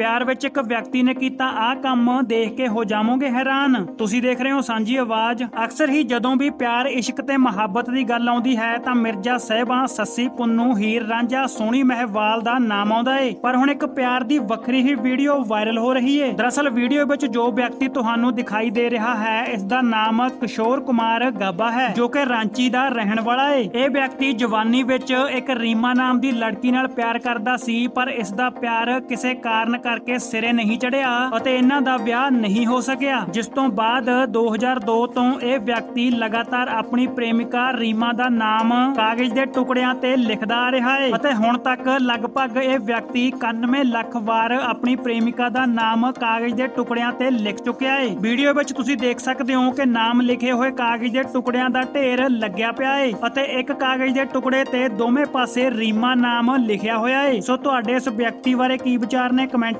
ਪਿਆਰ ਵਿੱਚ ਇੱਕ ਵਿਅਕਤੀ ਨੇ ਕੀਤਾ ਆਹ ਕੰਮ, ਦੇਖ ਕੇ ਹੋ ਜਾਵੋਗੇ ਹੈਰਾਨ। ਤੁਸੀਂ ਦੇਖ ਰਹੇ ਹੋ ਸਾਂਝੀ ਆਵਾਜ਼। ਅਕਸਰ ਹੀ ਜਦੋਂ ਵੀ ਪਿਆਰ, ਇਸ਼ਕ ਤੇ ਮੁਹੱਬਤ ਦੀ ਗੱਲ ਆਉਂਦੀ ਹੈ, ਤਾਂ ਮਿਰਜ਼ਾ ਸਹਿਬਾਂ, ਸੱਸੀ, ਪੁੰਨੂ, ਹੀਰ, ਰਾਂਝਾ, ਸੋਹਣੀ ਮਹਿਵਾਲ ਦਾ ਨਾਮ ਆਉਂਦਾ ਏ। ਪਰ ਹੁਣ ਇੱਕ ਪਿਆਰ ਦੀ ਵੱਖਰੀ ਹੀ ਵੀਡੀਓ ਵਾਇਰਲ ਹੋ ਰਹੀ ਏ। ਦਰਅਸਲ ਵੀਡੀਓ ਵਿੱਚ ਜੋ ਵਿਅਕਤੀ ਤੁਹਾਨੂੰ ਦਿਖਾਈ ਦੇ ਰਿਹਾ ਹੈ, ਇਸ ਦਾ ਨਾਮ ਕਿਸ਼ੋਰ ਕੁਮਾਰ ਗਾਬਾ ਹੈ, ਜੋ ਕਿ ਰਾਂਚੀ ਦਾ ਰਹਿਣ ਵਾਲਾ ਏ। ਇਹ ਵਿਅਕਤੀ ਜਵਾਨੀ ਵਿੱਚ ਇੱਕ ਰੀਮਾ ਨਾਮ ਦੀ ਲੜਕੀ ਨਾਲ ਪਿਆਰ ਕਰਦਾ ਸੀ, ਪਰ ਇਸ ਦਾ ਪਿਆਰ ਕਿਸੇ ਕਾਰਨ ਕਰਕੇ ਸਿਰੇ ਨਹੀਂ ਚੜਿਆ ਅਤੇ ਇਹਨਾਂ ਦਾ ਵਿਆਹ ਨਹੀਂ ਹੋ ਸਕਿਆ, ਜਿਸ ਤੋਂ ਬਾਅਦ 2002 ਤੋਂ ਇਹ ਵਿਅਕਤੀ ਲਗਾਤਾਰ ਆਪਣੀ ਪ੍ਰੇਮਿਕਾ ਰੀਮਾ ਦਾ ਨਾਮ ਕਾਗਜ਼ ਦੇ ਟੁਕੜਿਆਂ ਤੇ ਲਿਖਦਾ ਆ ਰਿਹਾ ਹੈ ਅਤੇ ਹੁਣ ਤੱਕ ਲਗਭਗ ਇਹ ਵਿਅਕਤੀ 91 ਲੱਖ ਵਾਰ ਆਪਣੀ ਪ੍ਰੇਮਿਕਾ ਦਾ ਨਾਮ ਕਾਗਜ਼ ਦੇ ਟੁਕੜਿਆਂ ਤੇ ਲਿਖ ਚੁੱਕਿਆ ਹੈ ਵੀਡੀਓ ਵਿੱਚ ਤੁਸੀਂ ਦੇਖ ਸਕਦੇ ਹੋ ਕਿ ਨਾਮ ਲਿਖੇ ਹੋਏ ਕਾਗਜ਼ ਦੇ ਟੁਕੜਿਆਂ ਦਾ ਢੇਰ ਲੱਗਿਆ ਪਿਆ ਹੈ ਅਤੇ ਇੱਕ ਕਾਗਜ਼ ਦੇ ਟੁਕੜੇ ਤੇ ਦੋਵੇਂ ਪਾਸੇ ਰੀਮਾ ਨਾਮ ਲਿਖਿਆ ਹੋਇਆ ਹੈ ਸੋ ਤੁਹਾਡੇ ਇਸ ਵਿਅਕਤੀ ਬਾਰੇ ਕੀ ਵਿਚਾਰ ਨੇ ਕਮੈਂਟ